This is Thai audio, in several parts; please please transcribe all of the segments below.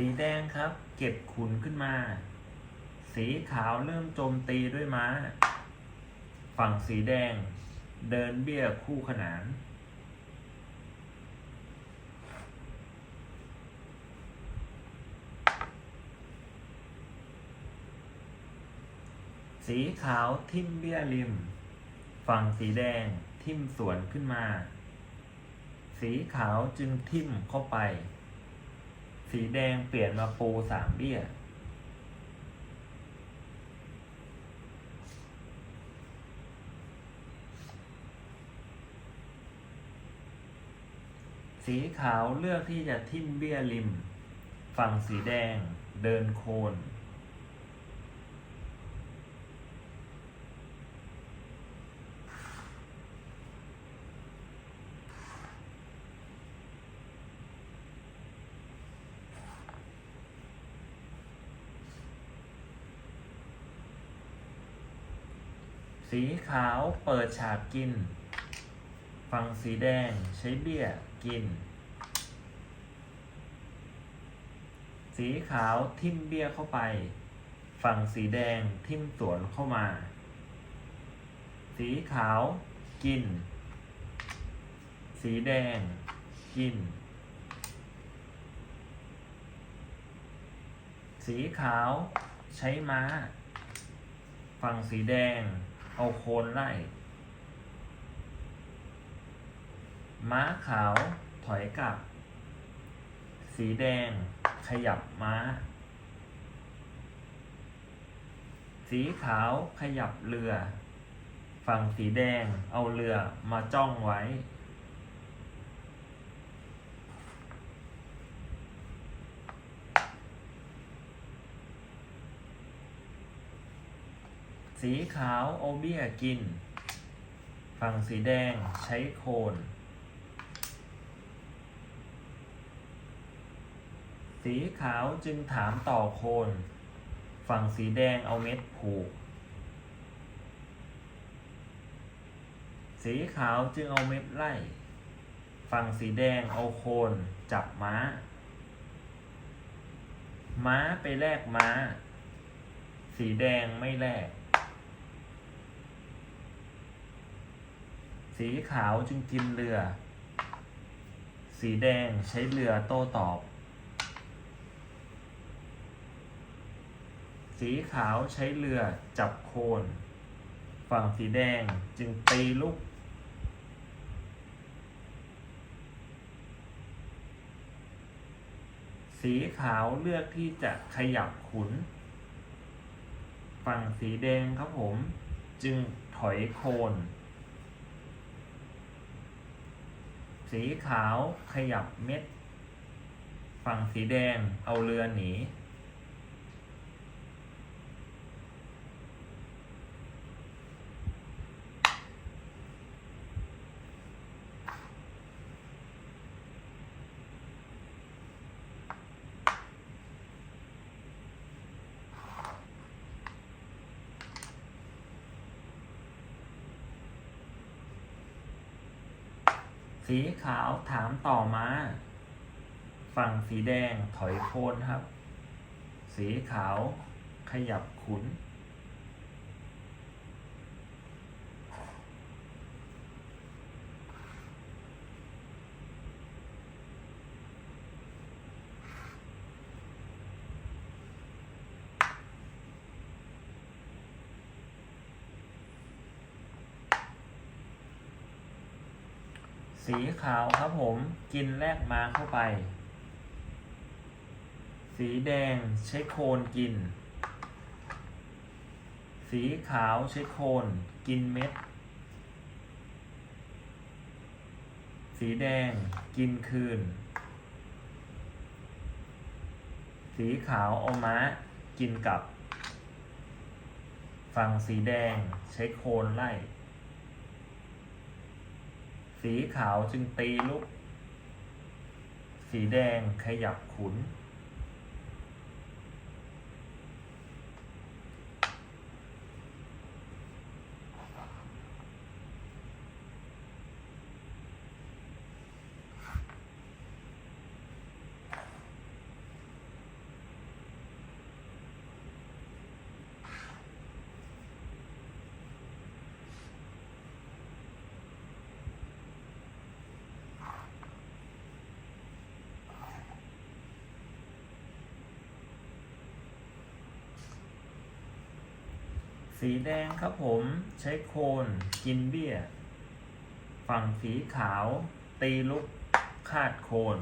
สีแดงครับ เก็บขุนขึ้นมา สีขาวเริ่มโจมตีด้วยม้า ฝั่งสีแดง เดินเบี้ยคู่ขนาน สีขาวทิ่มเบี้ยริม ฝั่งสีแดงทิ่มสวนขึ้นมา สีขาวจึงทิ่มเข้าไป สีแดงเปลี่ยนมาปูสามเบี้ย สีขาวเลือกที่จะทิ่มเบี้ยริม ฝั่งสีแดงเดินโคน สีขาวเปิดฉากกิน ฝั่งสีแดงใช้เบี้ยกิน สีขาวทิ่มเบี้ยเข้าไป ฝั่งสีแดงทิ่มสวนเข้ามา สีขาวกิน สีแดงกิน สีขาวใช้ม้า ฝั่งสีแดง เอาโคนไล่ ม้าขาวถอยกลับ สีแดงขยับม้า สีขาวขยับเรือ ฝั่งสีแดงเอาเรือมาจ้องไว้ สีขาวเอเบียกิน ฝั่งสีแดงใช้โคน สีขาวจึงถามต่อโคน ฝั่งสีแดงเอาเม็ดผูก สีขาวจึงเอาเม็ดไล่ ฝั่งสีแดงเอาโคนจับม้า ม้าไปแลกม้า สีแดงไม่แลก สีขาวจึงกินเรือ สีแดงใช้เรือโต้ตอบ สีขาวใช้เรือจับโคน ฝั่งสีแดงจึงตีลุกสีขาวเลือกที่จะขยับขุน ฝั่งสีแดงครับผม จึงถอยโคน สีขาวขยับเม็ด ฝั่งสีแดงเอาเรือหนี สีขาวถามต่อมา ฝั่งสีแดงถอยโคนครับ สีขาวขยับขุน สีขาวครับผมกินแลกมาเข้าไป สีแดงใช้โคนกิน สีขาวใช้โคนกินเม็ด สีแดงกินคืน สีขาวเอาม้ากินกลับ ฝั่งสีแดงใช้โคนไล่ สีขาวจึงตีลุก สีแดงขยับขุน สีแดงครับผมใช้โคนกินเบี้ย ฝั่งสีขาว ตีลุกคาดโคน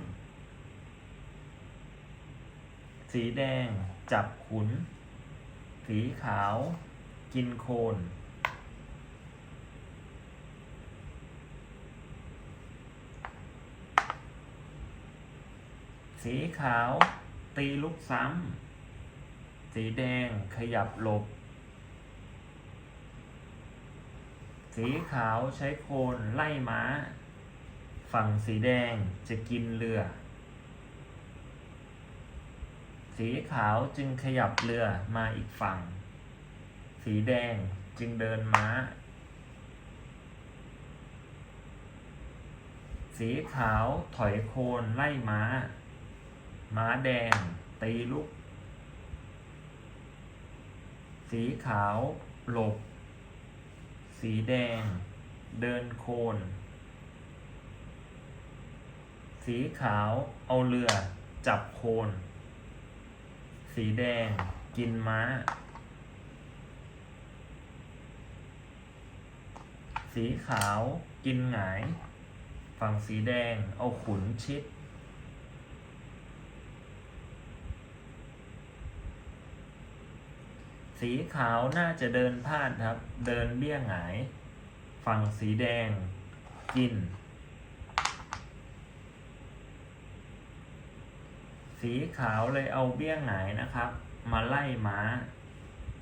สีแดงจับขุน สีขาว กินโคน สีขาว ตีลุกซ้ำ สีแดงขยับหลบ สีขาวใช้โคนไล่ม้า ฝั่งสีแดงจะกินเรือ สีขาวจึงขยับเรือมาอีกฝั่ง สีแดงจึงเดินม้า สีขาวถอยโคนไล่ม้า ม้าแดงตีลุก สีขาวหลบ สีแดง เดินโคน สีขาวเอาเรือ จับโคน สีแดง กินม้า สีขาวกินหงาย ฝั่งสีแดงเอาขุนชิด สีขาวน่าจะเดินพลาดครับ เดินเบี้ยงหงาย ฝั่งสีแดง กิน สีขาวเลยเอาเบี้ยงหงายนะครับ มาไล่ม้า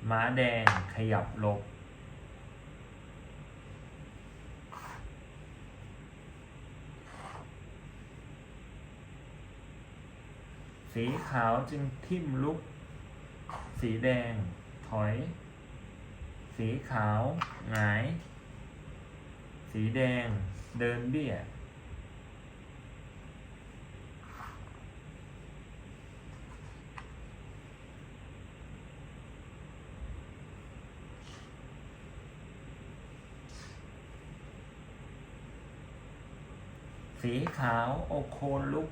ม้าแดงขยับลบ สีขาวจึงทิ่มลุก สีแดง อย สีขาวหงาย สีแดง เดินเบี้ย สีขาวโอโคนลุก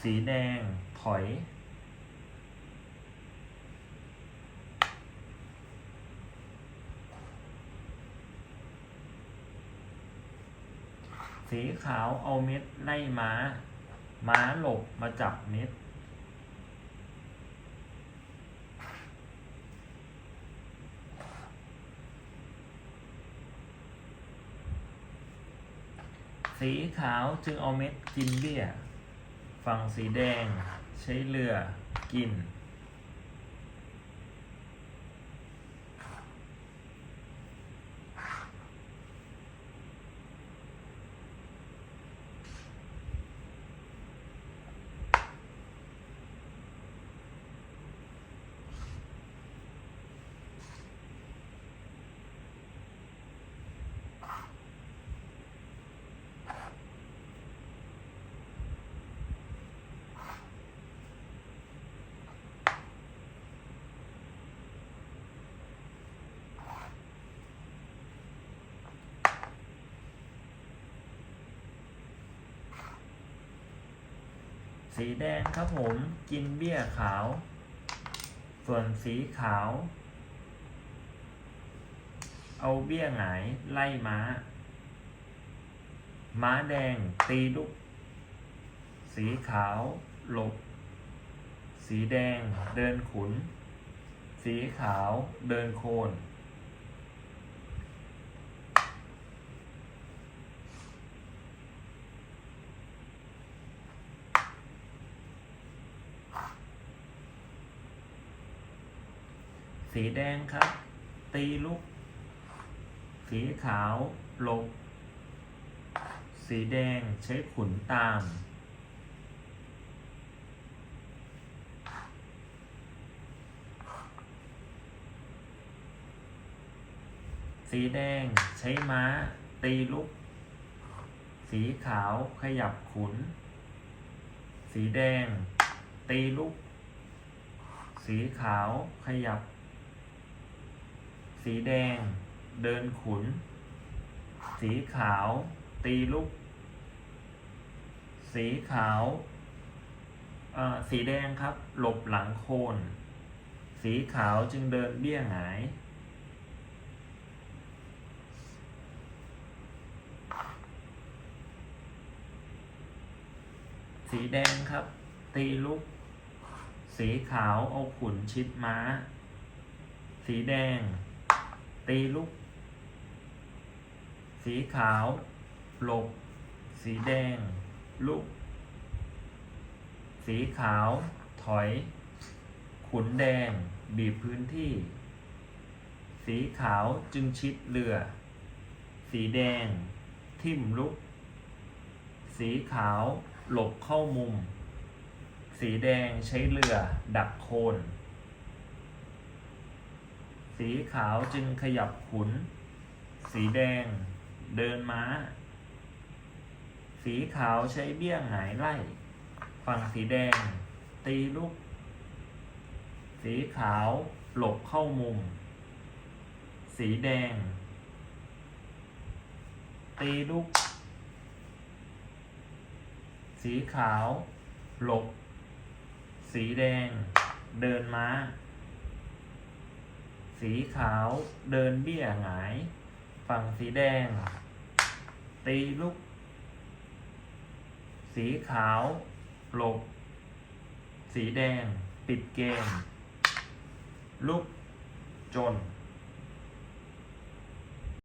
สีแดง ถอย สีขาวเอาเม็ดไล่ม้า ม้าหลบมาจับเม็ด สีขาวจึงเอาเม็ดกินเบี้ย ฝั่งสีแดงใช้เรือกิน สีแดงครับผมกินเบี้ยขาว ส่วนสีขาว เอาเบี้ยหงายไล่ม้า ม้าแดงตีลุก สีขาวหลบ สีแดงเดินขุน สีขาวเดินโคน สีแดงครับ ตีลุก สีขาวลบ สีแดงใช้ขุนตาม สีแดงใช้ม้า ตีลุก สีขาวขยับขุน สีแดง ตีลุก สีขาวขยับ สีแดง เดินขุน สีขาว ตีลุก สีขาวสีแดงครับ หลบหลังโคน สีขาวจึงเดินเบี้ยหาย สีแดงครับ ตีลุก สีขาวเอาขุนชิดม้า สีแดง ตีลุกสีขาว หลบ สีแดงลุกสีขาว ถอย ขุนแดง บีบพื้นที่ สีขาวจึงชิดเรือ สีแดง ทิ่มลุก สีขาว หลบเข้ามุม สีแดงใช้เรือ ดักโคน สีขาวจึงขยับขุน สีแดงเดินม้า สีขาวใช้เบี้ยหายไล่ ฝั่งสีแดง ตีลูก สีขาวหลบเข้ามุม สีแดง ตีลูก สีขาว หลบ สีแดง เดินม้า สีขาวเดินเบี้ยหงาย ฝั่งสีแดง ตีลูก สีขาวหลบ สีแดง ปิดเกม ลูกจน